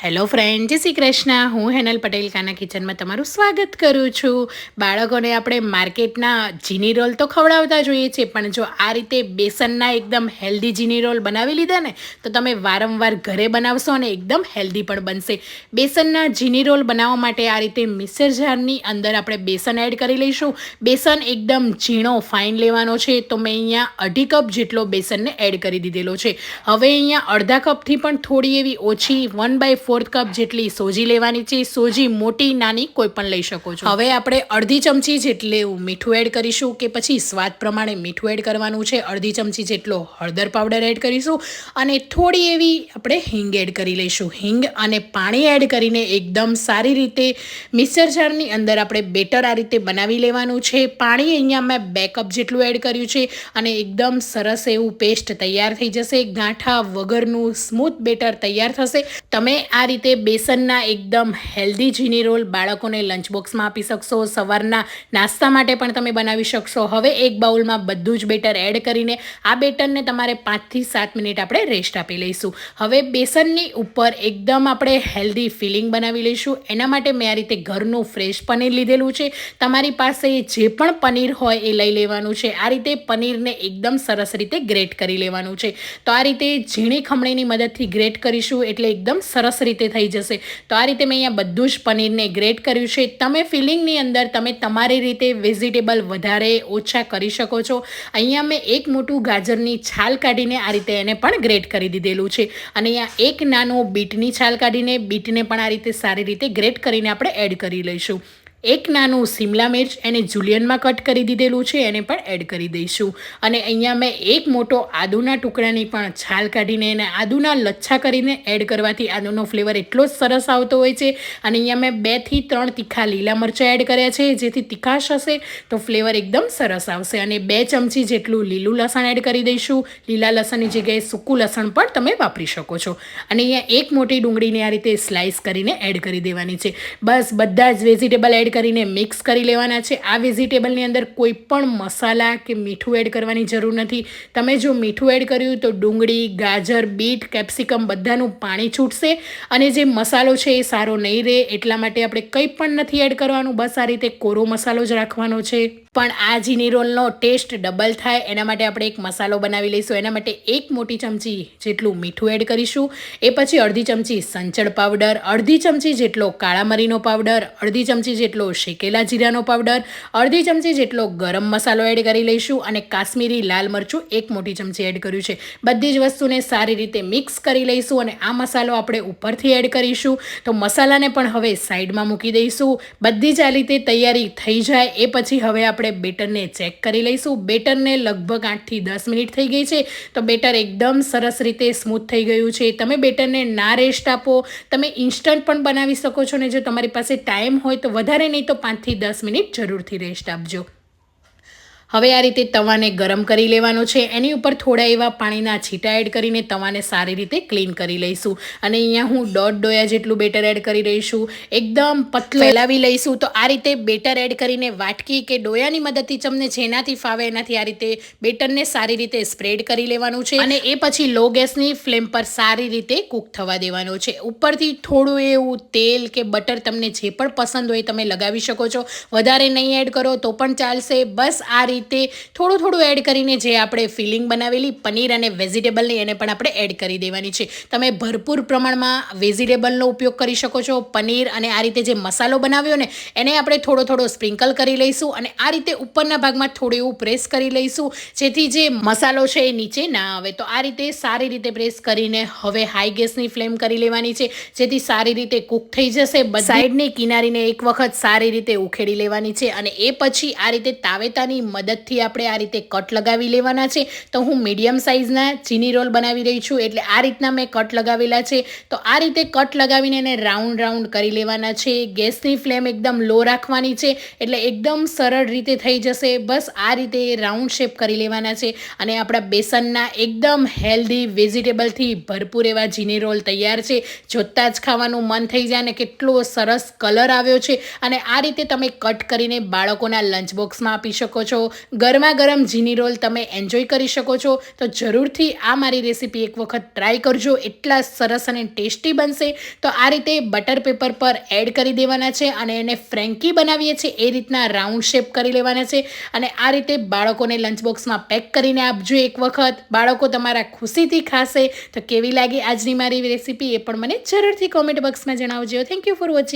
Hello friend, જય શ્રી કૃષ્ણ. હું હેનલ પટેલ કાના કિચનમાં તમારું સ્વાગત કરું છું. બાળકોને આપણે માર્કેટના જીની રોલ તો ખવડાવતા જોઈએ છીએ, પણ જો આ રીતે બેસનના એકદમ હેલ્ધી જીની રોલ બનાવી લીધા ને, તો તમે વારંવાર ઘરે બનાવશો અને એકદમ હેલ્ધી પણ બનશે. બેસનના જીની રોલ બનાવવા માટે આ રીતે મિક્સર જારની અંદર આપણે બેસન એડ કરી લઈશું. બેસન એકદમ ઝીણો, ફાઇન લેવાનો છે, તો મેં અહીંયા અઢી કપ જેટલો બેસનને એડ કરી દીધેલો છે. હવે અહીંયા અડધા કપથી પણ થોડી એવી ઓછી વન બાય ફોર્થ કપ જેટલી સોજી લેવાની છે સોજી મોટી, નાની કોઈ પણ લઈ શકો છો. હવે આપણે અડધી ચમચી જેટલું મીઠું એડ કરીશું કે પછી સ્વાદ પ્રમાણે મીઠું એડ કરવાનું છે. અડધી ચમચી જેટલો હળદર પાવડર એડ કરીશું અને થોડી એવી આપણે હિંગ એડ કરી લઈશું. હિંગ અને પાણી એડ કરીને એકદમ સારી રીતે મિક્સર જારની અંદર આપણે બેટર આ રીતે બનાવી લેવાનું છે. પાણી અહીંયા મેં બે કપ જેટલું એડ કર્યું છે અને એકદમ સરસ એવું પેસ્ટ તૈયાર થઈ જશે. ગાંઠા વગરનું સ્મૂથ બેટર તૈયાર થશે. તમે આ રીતે બેસનના એકદમ હેલ્ધી જીની રોલ બાળકોને લંચ બોક્સમાં આપી શકશો. સવારના નાસ્તા માટે પણ તમે બનાવી શકશો. હવે એક બાઉલમાં બધું જ બેટર એડ કરીને આ બેટરને તમારે પાંચથી સાત મિનિટ આપણે રેસ્ટ આપી લઈશું. હવે બેસનની ઉપર એકદમ આપણે હેલ્ધી ફિલિંગ બનાવી લઈશું. એના માટે મેં આ રીતે ઘરનું ફ્રેશ પનીર લીધેલું છે. તમારી પાસે જે પણ પનીર હોય એ લઈ લેવાનું છે. આ રીતે પનીરને એકદમ સરસ રીતે ગ્રેટ કરી લેવાનું છે. તો આ રીતે ઝીણી ખમણીની મદદથી ગ્રેટ કરીશું એટલે એકદમ સરસ રીતે થઈ જશે. તો આ રીતે મેં અહીંયા બધું જ પનીરને ગ્રેટ કર્યું છે. તમે ફિલિંગની અંદર તમે તમારી રીતે વેજીટેબલ વધારે ઓછા કરી શકો છો. અહીંયા મેં એક મોટું ગાજરની છાલ કાઢીને આ રીતે એને પણ ગ્રેટ કરી દીધેલું છે. અને અહીંયા એક નાનો બીટની છાલ કાઢીને બીટને પણ આ રીતે સારી રીતે ગ્રેટ કરીને આપણે એડ કરી લઈશું. એક નાનું સિમલા મિર્ચ એને જુલિયનમાં કટ કરી દીધેલું છે, એને પણ એડ કરી દઈશું. અને અહીંયા મેં એક મોટો આદુના ટુકડાની પણ છાલ કાઢીને એને આદુના લચ્છા કરીને એડ કરવાથી આદુનો ફ્લેવર એટલો જ સરસ આવતો હોય છે. અને અહીંયા મેં બેથી ત્રણ તીખા લીલા મરચાં એડ કર્યા છે, જેથી તીખાશ હશે તો ફ્લેવર એકદમ સરસ આવશે. અને બે ચમચી જેટલું લીલું લસણ એડ કરી દઈશું. લીલા લસણની જગ્યાએ સૂકું લસણ પણ તમે વાપરી શકો છો. અને અહીંયા એક મોટી ડુંગળીને આ રીતે સ્લાઇસ કરીને એડ કરી દેવાની છે. બસ, બધા જ વેજીટેબલ એડ કરીને મિક્સ કરી લેવાના છે. આ વેજીટેબલની અંદર કોઈ પણ મસાલા કે મીઠું એડ કરવાની જરૂર નથી. તમે જો મીઠું એડ કર્યું તો ડુંગળી, ગાજર, બીટ, કેપ્સિકમ બધાનું પાણી છૂટશે અને જે મસાલો છે એ સારો નહીં રહે. એટલા માટે આપણે કંઈ પણ નથી એડ કરવાનું. બસ આ રીતે કોરો મસાલો જ રાખવાનો છે. પણ આ જીની રોલનો ટેસ્ટ ડબલ થાય. એના માટે આપણે એક મસાલો બનાવી લઈશું. એના માટે એક મોટી ચમચી જેટલું મીઠું એડ કરીશું. એ પછી અડધી ચમચી સંચળ પાવડર, અડધી ચમચી જેટલો કાળા મરીનો પાવડર, અડધી ચમચી જેટલો શેકેલા જીરાનો પાવડર, અડધી ચમચી જેટલો ગરમ મસાલો એડ કરી લઈશું અને કાશ્મીરી લાલ મરચું એક મોટી ચમચી એડ કર્યું છે. બધી જ વસ્તુને સારી રીતે મિક્સ કરી લઈશું અને આ મસાલો આપણે ઉપરથી એડ કરીશું. તો મસાલાને પણ હવે સાઈડમાં મૂકી દઈશું. બધી જ આ રીતે તૈયારી થઈ જાય. એ પછી હવે આપણે બેટરને ચેક કરી લઈશું. બેટરને લગભગ આઠથી દસ મિનિટ થઈ ગઈ છે. તો બેટર એકદમ સરસ રીતે સ્મૂથ થઈ ગયું છે. તમે બેટરને ના રેસ્ટ આપો. તમે ઇન્સ્ટન્ટ પણ બનાવી શકો છો ને જો તમારી પાસે ટાઈમ હોય તો વધારે નહીં તો પાંચથી દસ મિનિટ જરૂરથી રેસ્ટ આપજો. હવે આ રીતે તવાને ગરમ કરી લેવાનો છે. એની ઉપર થોડા એવા પાણીના છીટા એડ કરીને તવાને સારી રીતે ક્લીન કરી લઈશું. અને અહીંયા હું દોઢ ડોયા જેટલું બેટર એડ કરી રહીશું એકદમ પતલું ફેલાવી લઈશું. તો આ રીતે બેટર એડ કરીને વાટકી કે ડોયાની મદદથી તમને જેનાથી ફાવે એનાથી આ રીતે બેટરને સારી રીતે સ્પ્રેડ કરી લેવાનું છે. અને એ પછી લો ગેસની ફ્લેમ પર સારી રીતે કૂક થવા દેવાનો છે. ઉપરથી થોડું એવું તેલ કે બટર તમને જે પણ પસંદ હોય તમે લગાવી શકો છો. વધારે નહીં એડ કરો તો પણ ચાલશે. બસ આ રીતે રીતે થોડું થોડું એડ કરીને જે આપણે ફિલિંગ બનાવેલી પનીર અને વેજીટેબલની એને પણ આપણે એડ કરી દેવાની છે. તમે ભરપૂર પ્રમાણમાં વેજીટેબલનો ઉપયોગ કરી શકો છો. પનીર અને આ રીતે જે મસાલો બનાવ્યો ને એને આપણે થોડો થોડો સ્પ્રિંકલ કરી લઈશું અને આ રીતે ઉપરના ભાગમાં થોડું એવું પ્રેસ કરી લઈશું જેથી જે મસાલો છે એ નીચે ના આવે. તો આ રીતે સારી રીતે પ્રેસ કરીને હવે હાઈ ગેસની ફ્લેમ કરી લેવાની છે જેથી સારી રીતે કૂક થઈ જશે. સાઈડની કિનારીને એક વખત સારી રીતે ઉખેડી લેવાની છે અને એ પછી આ રીતે તાવેતાની મદદ મદદથી આપણે આ રીતે કટ લગાવી લેવાના છે. તો હું મીડિયમ સાઇઝના ચીની રોલ બનાવી રહી છું, એટલે આ રીતના મેં કટ લગાવેલા છે. તો આ રીતે કટ લગાવીને એને રાઉન્ડ રાઉન્ડ કરી લેવાના છે. ગેસની ફ્લેમ એકદમ લો રાખવાની છે, એટલે એકદમ સરળ રીતે થઈ જશે. બસ આ રીતે રાઉન્ડ શેપ કરી લેવાના છે અને આપણા બેસનના એકદમ હેલ્ધી વેજીટેબલથી ભરપૂર એવા જીની રોલ તૈયાર છે. જોતાં જ ખાવાનું મન થઈ જાય અને કેટલો સરસ કલર આવ્યો છે. અને આ રીતે તમે કટ કરીને બાળકોના લંચ બોક્સમાં આપી શકો છો. ગરમા ગરમ જીની રોલ તમે એન્જોય કરી શકો છો. તો જરૂરથી આ મારી રેસીપી એક વખત ટ્રાય કરજો. એટલા સરસ અને ટેસ્ટી બનશે. તો આ રીતે બટર પેપર પર એડ કરી દેવાના છે અને એને ફ્રેન્કી બનાવીએ છીએ. એ રીતના રાઉન્ડ શેપ કરી લેવાના છે. અને આ રીતે બાળકોને લંચ બોક્સમાં પેક કરીને આપજો એક વખત. બાળકો તમારા ખુશીથી ખાશે. તો કેવી લાગી આજની મારી રેસીપી એ પણ મને જરૂરથી કોમેન્ટ બોક્સમાં જણાવજો. Thank you for watching